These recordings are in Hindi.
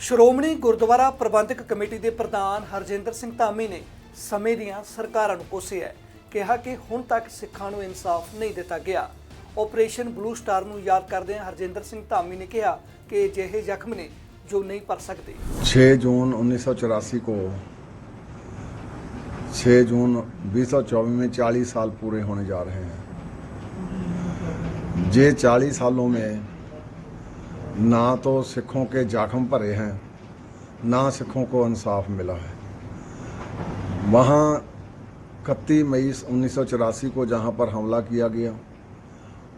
ਸ਼੍ਰੋਮਣੀ ਗੁਰਦੁਆਰਾ ਪ੍ਰਬੰਧਕ ਕਮੇਟੀ ਦੇ ਪ੍ਰਧਾਨ ਹਰਜਿੰਦਰ ਸਿੰਘ ਧਾਮੀ ਨੇ ਸਮੇਂ ਦੀਆਂ ਸਰਕਾਰਾਂ ਨੂੰ ਕੋਸਿਆ ਹੈ। ਕਿਹਾ ਕਿ ਹੁਣ ਤੱਕ ਸਿੱਖਾਂ ਨੂੰ ਇਨਸਾਫ ਨਹੀਂ ਦਿੱਤਾ ਗਿਆ ਆਪਰੇਸ਼ਨ ਬਲੂ ਸਟਾਰ ਨੂੰ ਯਾਦ ਕਰਦਿਆਂ ਹਰਜਿੰਦਰ ਸਿੰਘ ਧਾਮੀ ਨੇ ਕਿਹਾ ਕਿ ਅਜਿਹੇ ਜ਼ਖਮ ਨੇ ਜੋ ਨਹੀਂ ਭਰ ਸਕਦੇ 6 जून 1984 को 6 जून 2024 में 40 साल पूरे होने जा रहे हैं ये 40 सालों में ना तो सिखों के जख्म भरे हैं, ना सिखों को इंसाफ मिला है। वहाँ इकतीस मई 1984 को जहाँ पर हमला किया गया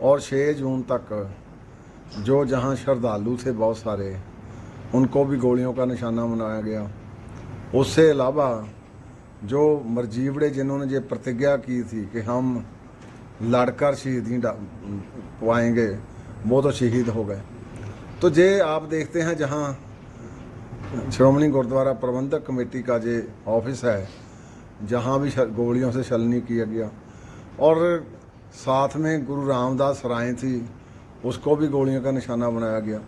और 6 जून तक जो जहाँ श्रद्धालु थे बहुत सारे, उनको भी गोलियों का निशाना बनाया गया। उससे अलावा जो मरजीवड़े जिन्होंने ये प्रतिज्ञा की थी कि हम लड़कर शहीदी पाएँगे, वो तो शहीद हो गए। तो ये आप देखते हैं जहाँ श्रोमणी गुरुद्वारा प्रबंधक कमेटी का ये ऑफ़िस है, जहाँ भी गोलियों से छलनी किया गया। और साथ में गुरु रामदास राय थी, उसको भी गोलियों का निशाना बनाया गया।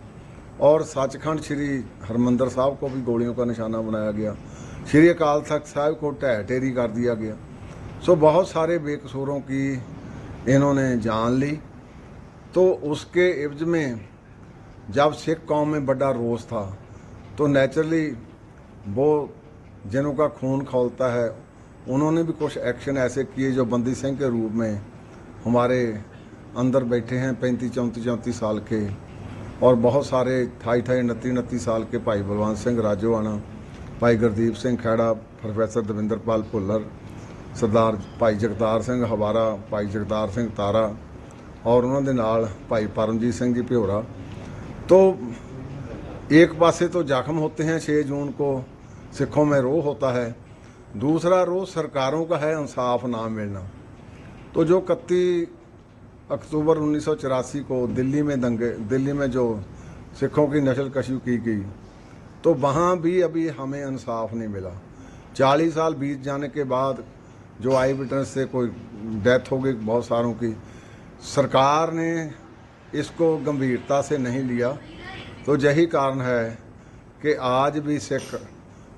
और सचखंड श्री हरमंदर साहब को भी गोलियों का निशाना बनाया गया। श्री अकाल तख्त साहब को ढह ढेरी कर दिया गया। सो बहुत सारे बेकसूरों की इन्होंने जान ली। तो उसके इवज में जब सिख कौम में बड़ा रोस था तो नेचुरली वो जिनों का खून खोलता है। उन्होंने भी कुछ एक्शन ऐसे किए जो बंदी सिंह के रूप में हमारे अंदर बैठे हैं पैंतीस, चौंतीस चौंतीस साल के। और बहुत सारे ठाई ठाई उनतीस उनतीस साल के भाई बलवंत सिंह राजोआना, भाई गुरदीप सिंह खैड़ा प्रोफेसर दविंद्रपाल भुलर सरदार भाई जगतार सिंह हवारा, भाई जगतार सिंह तारा, और ਔਰ ਉਹਨਾਂ ਦੇ ਨਾਲ ਭਾਈ ਪਰਮਜੀਤ ਸਿੰਘ तो एक पासे तो जख्म होते हैं छः जून को, सिखों में रोह होता है। दूसरा रोह सरकारों का है, इंसाफ ना मिलना तो जो इकतीस अक्टूबर उन्नीस सौ चौरासी को दिल्ली में दंगे, दिल्ली में जो सिखों की नस्ल कशी की गई तो वहाँ भी अभी हमें इंसाफ नहीं मिला। चालीस साल बीत जाने के बाद जो आई विटनेस से कोई डेथ हो गई बहुत सारों की, सरकार ने इसको गंभीरता से नहीं लिया। तो यही कारण है कि आज भी सिख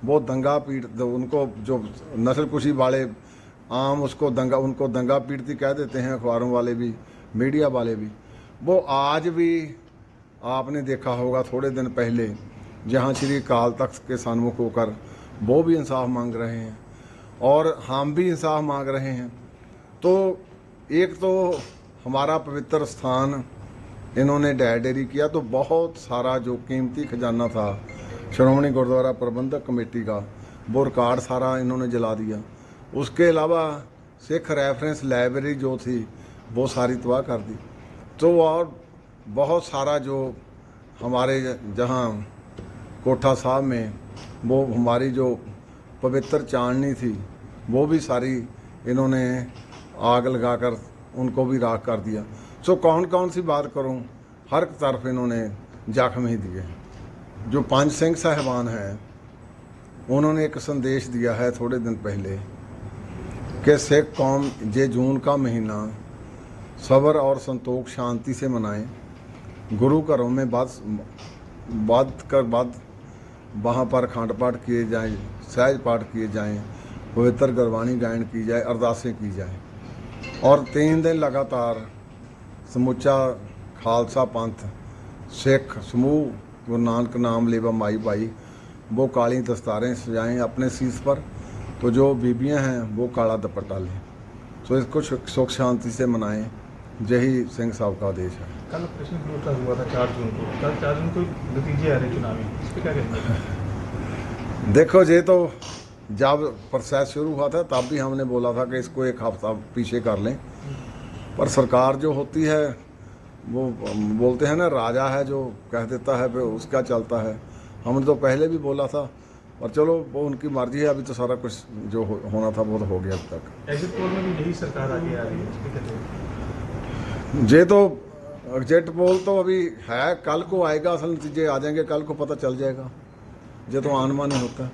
वो दंगा पीट उनको जो नस्ल कुशी वाले आम, उसको दंगा, उनको दंगा पीड़ती कह देते हैं, अखबारों वाले भी, मीडिया वाले भी। वो आज भी आपने देखा होगा थोड़े दिन पहले, जहाँ श्री काल तख्त के सन्मुख होकर वो भी इंसाफ मांग रहे हैं और हम भी इंसाफ मांग रहे हैं। तो एक तो हमारा पवित्र स्थान इन्होंने डह डेरी किया तो बहुत सारा जो कीमती खजाना था, श्रोमणी गुरुद्वारा प्रबंधक कमेटी का, वो रिकॉर्ड सारा इन्होंने जला दिया। उसके अलावा सिख रेफरेंस लाइब्रेरी जो थी, वो सारी तबाह कर दी। तो और बहुत सारा जो हमारे जहाँ कोठा साहब में, वो हमारी जो पवित्र चांदनी थी, वो भी सारी इन्होंने आग लगाकर उनको भी राख कर दिया। सो कौन कौन सी बात करूँ? हर तरफ़ इन्होंने जख्म ही दिए। जो पंच सिंह साहबान हैं, उन्होंने एक संदेश दिया है थोड़े दिन पहले कि सिख कौम जे जून का महीना सब्र और संतोष शांति से मनाएँ। गुरु घरों में बात बात कर बाद वहाँ पर अखंड पाठ किए जाएँ, सहज पाठ किए जाएँ, पवित्र गुरबाणी गायन की जाए, अरदासें की जाएँ। और तीन दिन लगातार ਸਮੁੱਚਾ ਖਾਲਸਾ ਪੰਥ सिख समूह गुरु नानक नाम लेवा माई भाई वो काली दस्तारें सजाएं अपने शीश पर तो जो बीबियां हैं वो काला दुपट्टा लें तो इसको सुख सुख शांति से मनाएं यही सिंह साहब का आदेश है कल ऑपरेशन ग्रुप का हुआ था चार जून को कल चार जून को नतीजे आ रहे चुनावी इस पर क्या कहेंगे देखो ये तो जब प्रोसेस शुरू हुआ था तब भी हमने बोला था कि इसको एक हफ्ता पीछे कर लें पर सरकार जो होती है वो बोलते हैं ना राजा है जो कह देता है फिर उसका चलता है। हमने तो पहले भी बोला था पर चलो वो उनकी मर्ज़ी है अभी तो सारा कुछ जो हो, होना था वो तो हो गया अब तक। एग्जिट पोल में भी यही सरकार आगे आ रही है ये तो एग्जिट पोल तो अभी है कल को आएगा असल नतीजे आ जाएँगे कल को पता चल जाएगा। ये तो आनमान होता है।